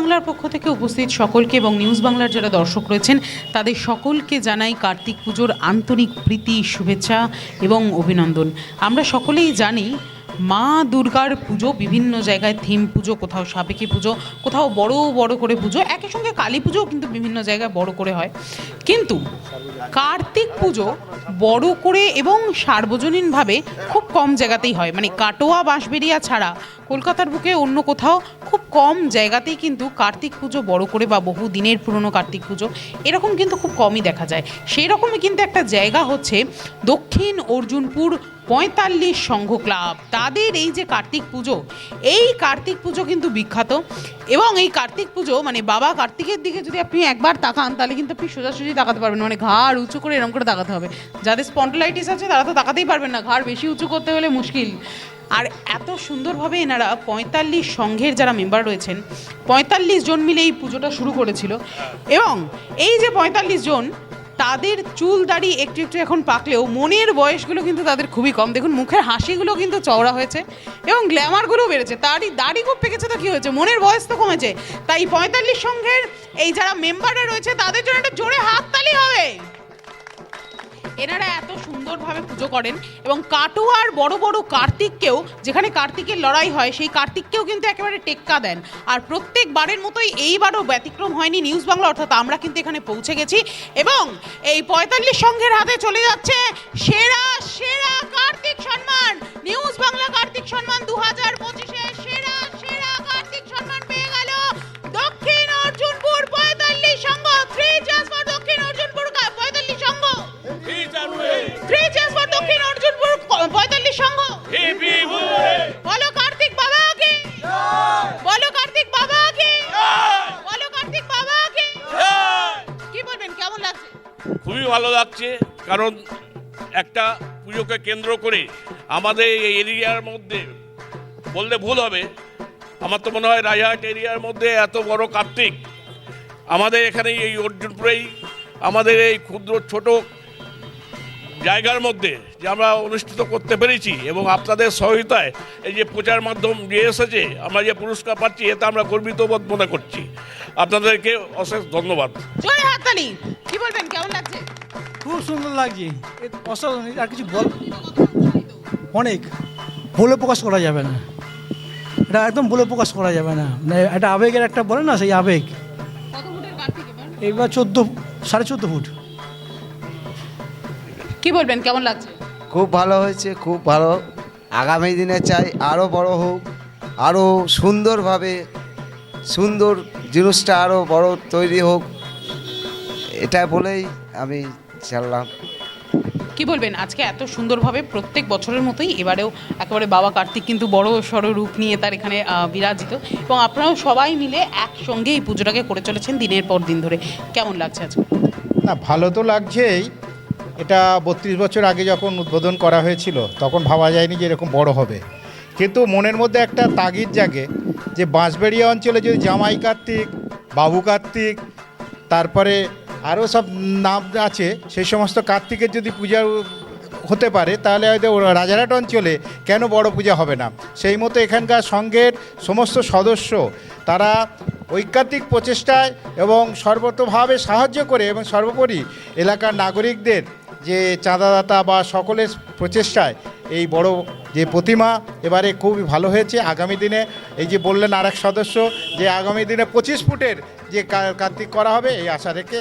বাংলার পক্ষ থেকে উপস্থিত সকলকে এবং নিউজ বাংলার যারা দর্শক রয়েছেন, তাদের সকলকে জানাই কার্তিক পুজোর আন্তরিক প্রীতি, শুভেচ্ছা এবং অভিনন্দন। আমরা সকলেই জানি, মা দুর্গার পুজো, বিভিন্ন জায়গায় থিম পুজো, কোথাও সাবেকি পুজো, কোথাও বড় বড় করে পুজো, একই সঙ্গে কালী পুজোও কিন্তু বিভিন্ন জায়গায় বড় করে হয়। কিন্তু কার্তিক পুজো বড় করে এবং সার্বজনীনভাবে খুব কম জায়গাতেই হয়। মানে কাটোয়া বাঁশবেরিয়া ছাড়া কলকাতার বুকে অন্য কোথাও খুব কম জায়গাতেই কিন্তু কার্তিক পুজো বড় করে বা বহু দিনের পুরনো কার্তিক পুজো এরকম কিন্তু খুব কমই দেখা যায়। সেই রকমই কিন্তু একটা জায়গা হচ্ছে দক্ষিণ অর্জুনপুর পঁয়তাল্লিশ সংঘ ক্লাব। তাদের এই যে কার্তিক পুজো, এই কার্তিক পুজো কিন্তু বিখ্যাত এবং এই কার্তিক পুজো মানে বাবা কার্তিকের দিকে যদি আপনি একবার তাকান, তাহলে কিন্তু আপনি সোজাসুজি তাকাতে পারবেন মানে ঘাড় উঁচু করে এরকম করে তাকাতে হবে। যাদের স্পন্ডলাইটিস আছে, তারা তো তাকাতেই পারবেন না। ঘাড় বেশি উঁচু করতে হলে মুশকিল। আর এত সুন্দরভাবে এনারা পঁয়তাল্লিশ সংঘের যারা মেম্বার রয়েছেন, পঁয়তাল্লিশ জন মিলে এই পুজোটা শুরু করেছিল। এবং এই যে পঁয়তাল্লিশ জন, তাদের চুল দাড়ি একটু একটু এখন পাকলেও মনের বয়সগুলো কিন্তু তাদের খুবই কম। দেখুন, মুখের হাসিগুলো কিন্তু চওড়া হয়েছে এবং গ্ল্যামারগুলো বেড়েছে। তারই দাড়ি খুব পেকেছে তো কী হয়েছে? মনের বয়স তো কমেছে। তাই পঁয়তাল্লিশ সংঘের এই যারা মেম্বাররা রয়েছে, তাদের জন্য একটা জোরে হাততালি হবে। এনারা এত সুন্দরভাবে পুজো করেন এবং কাটোয়ার বড় বড় কার্তিককেও, যেখানে কার্তিকের লড়াই হয়, সেই কার্তিককেও কিন্তু একেবারে টেক্কা দেন। আর প্রত্যেকবারের মতোই এইবারও ব্যতিক্রম হয়নি নিউজ বাংলা, অর্থাৎ আমরা কিন্তু এখানে পৌঁছে গেছি। এবং এই পঁয়তাল্লিশ সংঘের হাতে চলে যাচ্ছে সেরা সেরা খুবই ভালো লাগছে, কারণ একটা পুজোকে কেন্দ্র করে আমাদের এই এরিয়ার মধ্যে বললে ভুল হবে। আমার তো মনে হয় রাজাহাট এরিয়ার মধ্যে এত বড় কার্তিক। আমাদের এখানে এই অর্জুনপুরেই, আমাদের এই ক্ষুদ্র ছোট জায়গার মধ্যে যে আমরা অনুষ্ঠিত করতে পেরেছি এবং আপনাদের সহায়তায় এই যে প্রচার মাধ্যম যে এসেছে, আমরা যে পুরস্কার পাচ্ছি, এতে আমরা গর্বিত বোধ মনে করছি। আপনাদেরকে অশেষ ধন্যবাদ। জোরে হাততালি। কি বলবেন কেমন লাগছে? খুব সুন্দর লাগছে। অসাধারণ আর কিছু বল অনেক। বলে প্রকাশ করা যাবে না। এটা একদম বলে প্রকাশ করা যাবে না। মানে একটা আবেগের একটা বলে না সেই আবেগ। এইবার চোদ্দ সাড়ে চোদ্দ ফুট। কি বলবেন কেমন লাগছে? খুব ভালো হয়েছে খুব ভালো। আগামী দিনে চাই আরও বড় হোক আরও সুন্দরভাবে সুন্দর জিনিসটা আরও বড় তৈরি হোক। এটা বলেই আমি চাললাম কি বলবেন? আজকে এত সুন্দরভাবে প্রত্যেক বছরের মতোই এবারেও একেবারে বাবা কার্তিক কিন্তু বড় সড় রূপ নিয়ে তার এখানে বিরাজিত। এবং আপনারাও সবাই মিলে একসঙ্গে এই পুজোটাকে করে চলেছেন দিনের পর দিন ধরে। কেমন লাগছে আজকে? না ভালো তো লাগছেই। এটা বত্রিশ বছর আগে যখন উদ্বোধন করা হয়েছিল তখন ভাবা যায়নি যে এরকম বড় হবে। কিন্তু মনের মধ্যে একটা তাগিদ জাগে যে বাঁশবেড়িয়া অঞ্চলে যদি জামাই কার্তিক বাবু কার্তিক তারপরে আরও সব নাম আছে, সেই সমস্ত কার্তিকের যদি পূজা হতে পারে, তাহলে হয়তো রাজারহাট অঞ্চলে কেন বড় পূজা হবে না? সেই মতো এখানকার সংঘের সমস্ত সদস্য, তারা ঐকান্তিক প্রচেষ্টায় এবং সর্বতভাবে সাহায্য করে এবং সর্বোপরি এলাকার নাগরিকদের যে চাঁদাদাতা বা সকলের প্রচেষ্টায় এই বড় যে প্রতিমা এবারে খুবই ভালো হয়েছে। আগামী দিনে এই যে বললেন আরেক সদস্য, যে আগামী দিনে পঁচিশ ফুটের যে কার্তিক করা হবে, এই আশা রেখে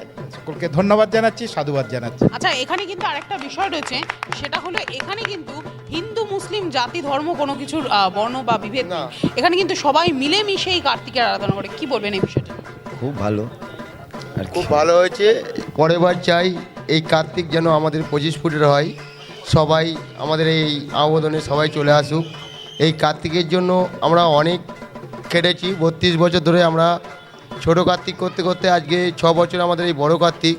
সকলকে ধন্যবাদ জানাচ্ছি সাধুবাদ জানাচ্ছি। আচ্ছা এখানে কিন্তু আরেকটা বিষয় রয়েছে সেটা হলো এখানে কিন্তু হিন্দু মুসলিম জাতি ধর্ম কোনো কিছুর বর্ণ বা বিভেদ নেই। এখানে কিন্তু সবাই মিলেমিশে এই কার্তিকের আরাধনা করে। কি বলবেন এই বিষয়টা? খুব ভালো। আর খুব ভালো হয়েছে। পরের বার চাই এই কার্তিক যেন আমাদের পঁচিশ ফুটের হয়। সবাই আমাদের এই আবেদনে সবাই চলে আসুক। এই কার্তিকের জন্য আমরা অনেক খেটেছি বত্রিশ বছর ধরে আমরা ছোট কার্তিক করতে করতে আজকে ছ বছর আমাদের এই বড় কার্তিক।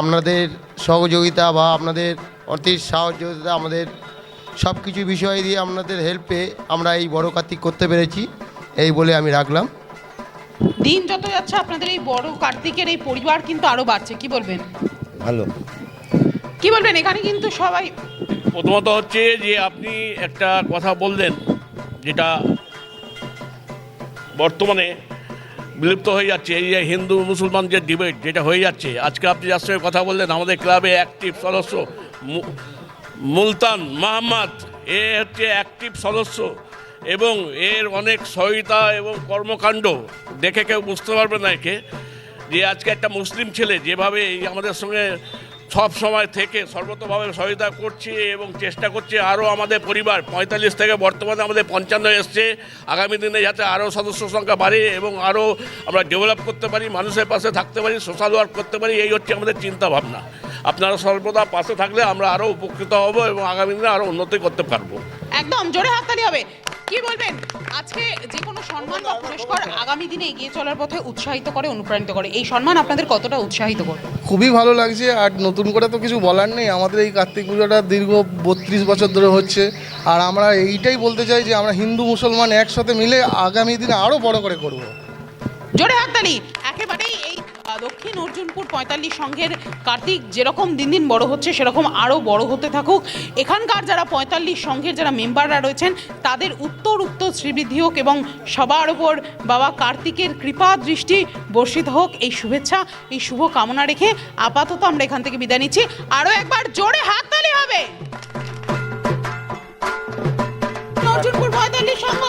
আপনাদের সহযোগিতা বা আপনাদের অর্থের সাহায্যতা আমাদের সব কিছু বিষয় দিয়ে আপনাদের হেল্পে আমরা এই বড় কার্তিক করতে পেরেছি। এই বলে আমি রাখলাম। দিন যত যাচ্ছে আপনাদের এই বড় কার্তিকের এই পরিবার কিন্তু আরও বাড়ছে। কি বলবেন? ভালো। কি বলবেন? এখানে কিন্তু সবাই প্রথমত হচ্ছে যে আপনি একটা কথা বললেন যেটা বর্তমানে বিলুপ্ত হয়ে যাচ্ছে, এই যে হিন্দু, মুসলমান যে ডিবেট যেটা হয়ে যাচ্ছে, আজকে আপনি যার সঙ্গে কথা বললেন, আমাদের ক্লাবে অ্যাক্টিভ সদস্য মুলতান মাহমাদ, এ হচ্ছে অ্যাক্টিভ সদস্য এবং এর অনেক সহিতা এবং কর্মকাণ্ড দেখে কেউ বুঝতে পারবে না একে, যে আজকে একটা মুসলিম ছেলে যেভাবে আমাদের সঙ্গে সব সময় থেকে সর্বতভাবে সহায়তা করছে এবং চেষ্টা করছে আরও আমাদের পরিবার, পঁয়তাল্লিশ থেকে বর্তমানে আমাদের পঞ্চান্ন এসছে। আগামী দিনে যাতে আরও সদস্য সংখ্যা বাড়ে এবং আরও আমরা ডেভেলপ করতে পারি, মানুষের পাশে থাকতে পারি, সোশ্যাল ওয়ার্ক করতে পারি, এই হচ্ছে আমাদের চিন্তা ভাবনা। আপনারা সর্বদা পাশে থাকলে আমরা আরও উপকৃত হব এবং আগামী দিনে আরও উন্নতি করতে পারব। একদম, জোরে হাততালি হবে। কি বলবেন আজকে যে কোনো সম্মান বা পুরস্কার আগামী দিনে এগিয়ে চলার পথে উৎসাহিত করে অনুপ্রাণিত করে। এই সম্মান আপনাদের কতটা উৎসাহিত করে খুবই ভালো লাগছে আর নতুন করে তো কিছু বলার নেই। আমাদের এই কার্তিক পুজোটা দীর্ঘ বত্রিশ বছর ধরে হচ্ছে। আর আমরা এইটাই বলতে চাই যে আমরা হিন্দু মুসলমান একসাথে মিলে আগামী দিনে আরও বড় করে করব। জোরে হাততালি। একেবারেই দক্ষিণ অর্জুনপুর পঁয়তাল্লিশ সংঘের কার্তিক যেরকম দিন দিন বড় হচ্ছে, সেরকম আরও বড় হতে থাকুক। এখানকার যারা পঁয়তাল্লিশ সংঘের যারা মেম্বাররা রয়েছেন, তাদের উত্তর উত্তর শ্রীবৃদ্ধি হোক এবং সবার ওপর বাবা কার্তিকের কৃপা দৃষ্টি বর্ষিত হোক, এই শুভেচ্ছা, এই শুভ কামনা রেখে আপাতত আমরা এখান থেকে বিদায় নিচ্ছি। আরও একবার জোরে হাত হাততালি হবে! অর্জুনপুর পঁয়তাল্লিশ সংঘ